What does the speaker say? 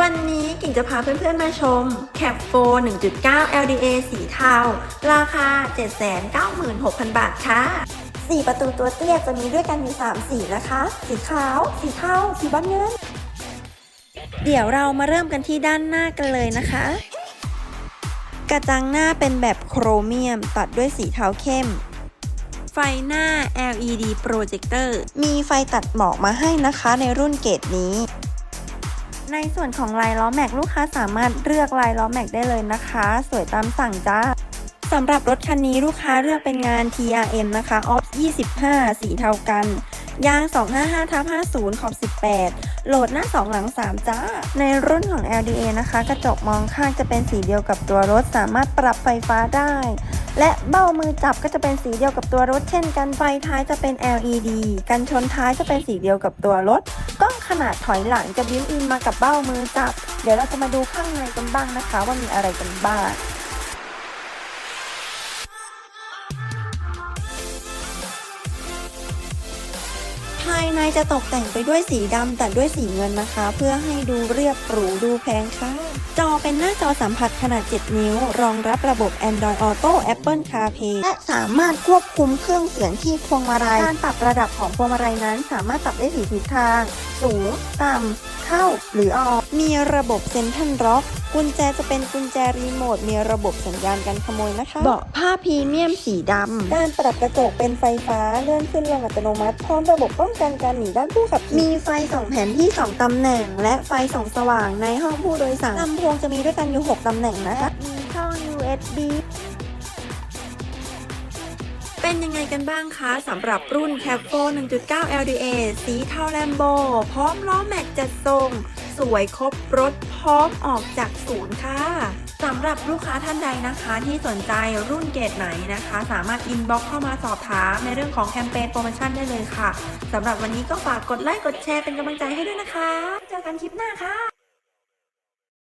วันนี้กิ่งจะพาเพื่อนๆมาชม Cap 4 1.9 LDA สีเทา ราคา 796,000 บาทค่ะสีประตูตัวเตี้ยจะมีด้วยกันมี3สีนะคะ สีขาว สีเทา สีบ้านเงิน เดี๋ยวเรามาเริ่มกันที่ด้านหน้ากันเลยนะคะ กระจังหน้าเป็นแบบโครเมียมตัดด้วยสีเทาเข้ม ไฟหน้า LED projector มีไฟตัดหมอกมาให้นะคะในรุ่นเกรดนี้ ในส่วนของลายล้อแม็กลูกค้าสามารถเลือกลายล้อแม็กได้เลยนะคะ สวยตามสั่งจ้าสำหรับรถคันนี้ลูกค้าเลือกเป็นงาน TRM นะคะ OPS 25 สีเทากันยาง 255ทับ50 ขอบ 18 โหลดหน้า 2 หลัง 3 จ้า ในรุ่นของ LDA นะคะ กระจกมองข้างจะเป็นสีเดียวกับตัวรถ สามารถปรับไฟฟ้าได้ และเบ้ามือจับก็จะเป็นสีเดียวกับตัวรถ เช่นกันไฟท้ายจะเป็น LED กันชนท้ายจะเป็นสีเดียวกับตัวรถกล้องขนาดถอยหลังจะบิวอินมากับเบ้ามือจับ เดี๋ยวเราจะมาดูข้างในกันบ้างนะคะ ว่ามีอะไรกันบ้างายในจะตกแต่งไปด้วยสีดำแต่ด้วยสีเงินนะคะ เพื่อให้ดูเรียบหรูดูแพงค่ะ จอเป็นหน้าจอสัมผัสขนาด 7 นิ้ว รองรับระบบ Android Auto Apple CarPlay และสามารถควบคุมเครื่องเสียงที่พวงมาลัย การปรับระดับของพวงมาลัยนั้น สามารถปรับได้สีทิศทาง สูง ต่ำเข้าหรือออก มีระบบเซ็นทรัลล็อกกุญแจจะเป็นกุญแจรีโมท มีระบบสัญญาณการขโมยนะคะ เบาะผ้าพรีเมียมสีดำ การปรับกระจกเป็นไฟฟ้า เลื่อนขึ้นลงอัตโนมัติ พร้อมระบบป้องกันการหนีด้านผู้ขับขี่มีไฟส่องแผนที่ 2 ตำแหน่ง และไฟส่องสว่างในห้องผู้โดยสารลำโพงจะมีด้วยกันอยู่ 6 ตำแหน่งนะคะ มีช่อง USB เป็นยังไงกันบ้างคะสำหรับรุ่น c a p 4 1.9 LDA สีเทาแลมโบ พร้อมล้อแม็กจัดทรง สวยครบรถพร้อมออกจากศูนย์ค่ะสำหรับลูกค้าท่านใดนะคะที่สนใจรุ่นเกรดไหนนะคะ สามารถอินบ็อกเข้ามาสอบถามในเรื่องของแคมเปญโปรโมชั่นได้เลยค่ะสำหรับวันนี้ก็ฝากกดไลค์กดแชร์เป็นกำลังใจให้ด้วยนะคะ เจอกันคลิปหน้าค่ะ